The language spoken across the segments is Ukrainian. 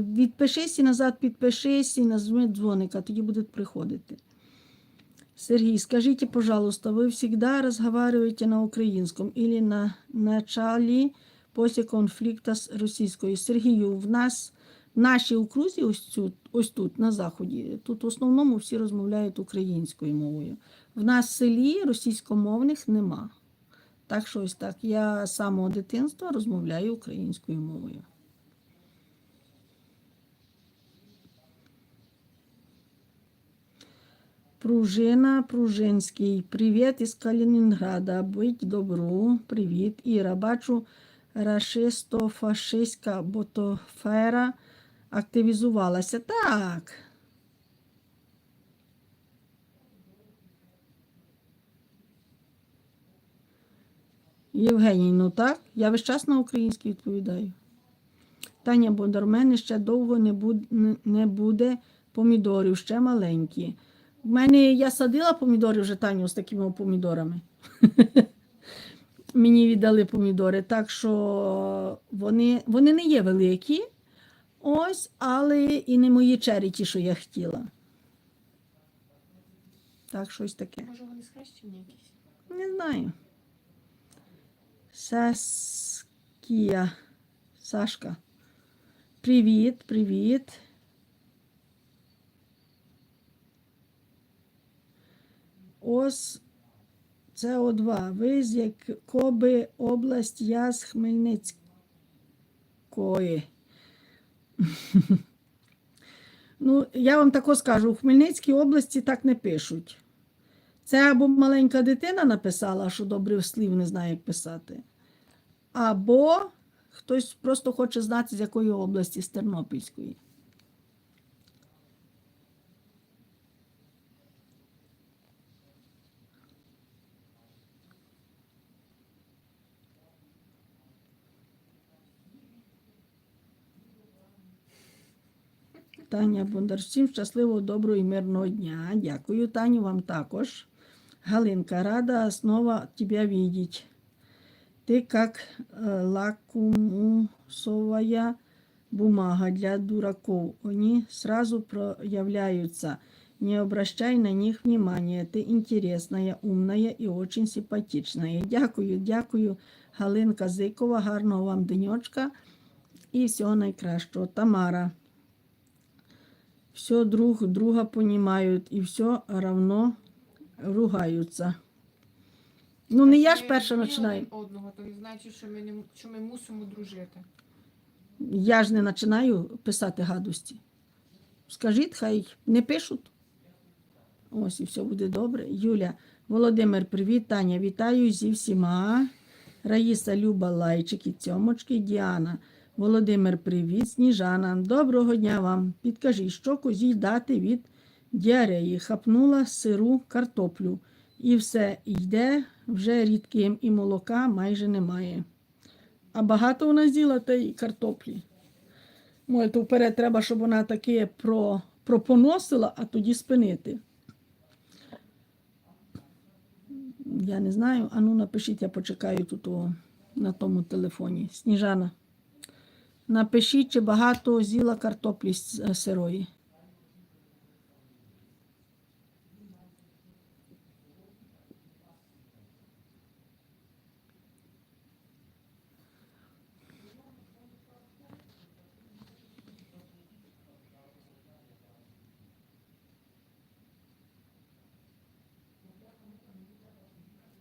Відпишись і назад підпишись і нажми дзвоника, тоді буде приходити. Сергей, скажите, пожалуйста, вы всегда разговариваете на украинском или на начале после конфликта з російською? Сергію, в нас нашій окрузі, ось, цю, ось тут, на заході, тут в основному всі розмовляють українською мовою. В нас в селі російськомовних нема. Так що ось так. Я з самого дитинства розмовляю українською мовою. Пружина Пружинський. Привіт із Калінінграда. Будь добру. Привіт. Іра. Бачу, рашисто-фашистська ботофера активізувалася. Так. Євгеній, ну так. Я весь час на українській відповідаю. Таня Бондар, в мене ще довго не буде, не буде помідорів, ще маленькі. В мене я садила помідори вже Таню з такими помідорами. Мені віддали помідори, так що вони, вони не є великі. Ось, але і не мої чері ті, що я хотіла. Так, щось таке. Може вони схрещені якісь? Не знаю. Саскія. Сашка. Привіт, привіт. Ось це О2. Ви з якоби область, я з Хмельницької. Ну, я вам тако скажу, у Хмельницькій області так не пишуть. Це або маленька дитина написала, що добрих слів не знає, як писати, або хтось просто хоче знати, з якої області, з Тернопільської. Таня Бондар, всім щасливого, доброго і мирного дня. Дякую, Таню, вам також. Галинка, рада снова тебя видеть. Ты как э, лакмусовая бумага для дураков. Они сразу проявляются. Не обращай на них внимания. Ты интересная, умная и очень симпатичная. Дякую, дякую, Галинка Зикова. Гарного вам денечка і всього найкращого. Тамара. Все друг друга понимают и все равно ругаються. Ну, не я ж перша починаю. Одного, то значить, що ми, не, що ми мусимо дружити. Я ж не починаю писати гадості. Скажіть, хай не пишуть. Ось і все буде добре. Юля, Володимир, привіт, Таня, вітаю зі всіма. Раїса, Люба, лайчики, цьомочки, Діана. Володимир, привіт, Сніжана. Доброго дня вам. Підкажіть, що козій дати від діареї. Хапнула сиру картоплю. І все йде вже рідким, і молока майже немає. А багато у нас діла тієї картоплі. Може, то вперед треба, щоб вона таке про, пропоносила, а тоді спинити. Я не знаю. Ану, напишіть, я почекаю тут о, на тому телефоні. Сніжана. Напишіть, чи багато з'їла картоплі е, сирої.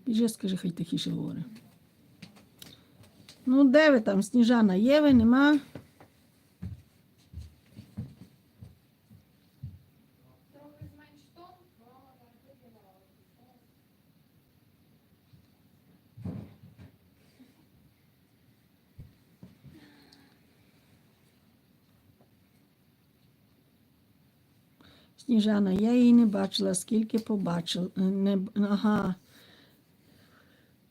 Біжи, скажи, хай тихіше говорить. Ну, де ви там, Сніжана? Є ви, нема? Сніжана, я її не бачила, скільки побачила. Не... Ага.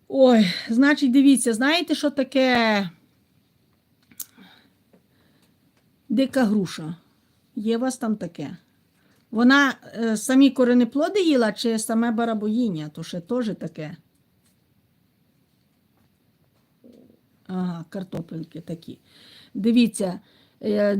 Ой, значить, дивіться, знаєте, що таке дика груша? Є у вас там таке? Вона е, самі коренеплоди їла чи саме барабоїння, то ще теж таке. Ага, картопельки такі. Дивіться, е,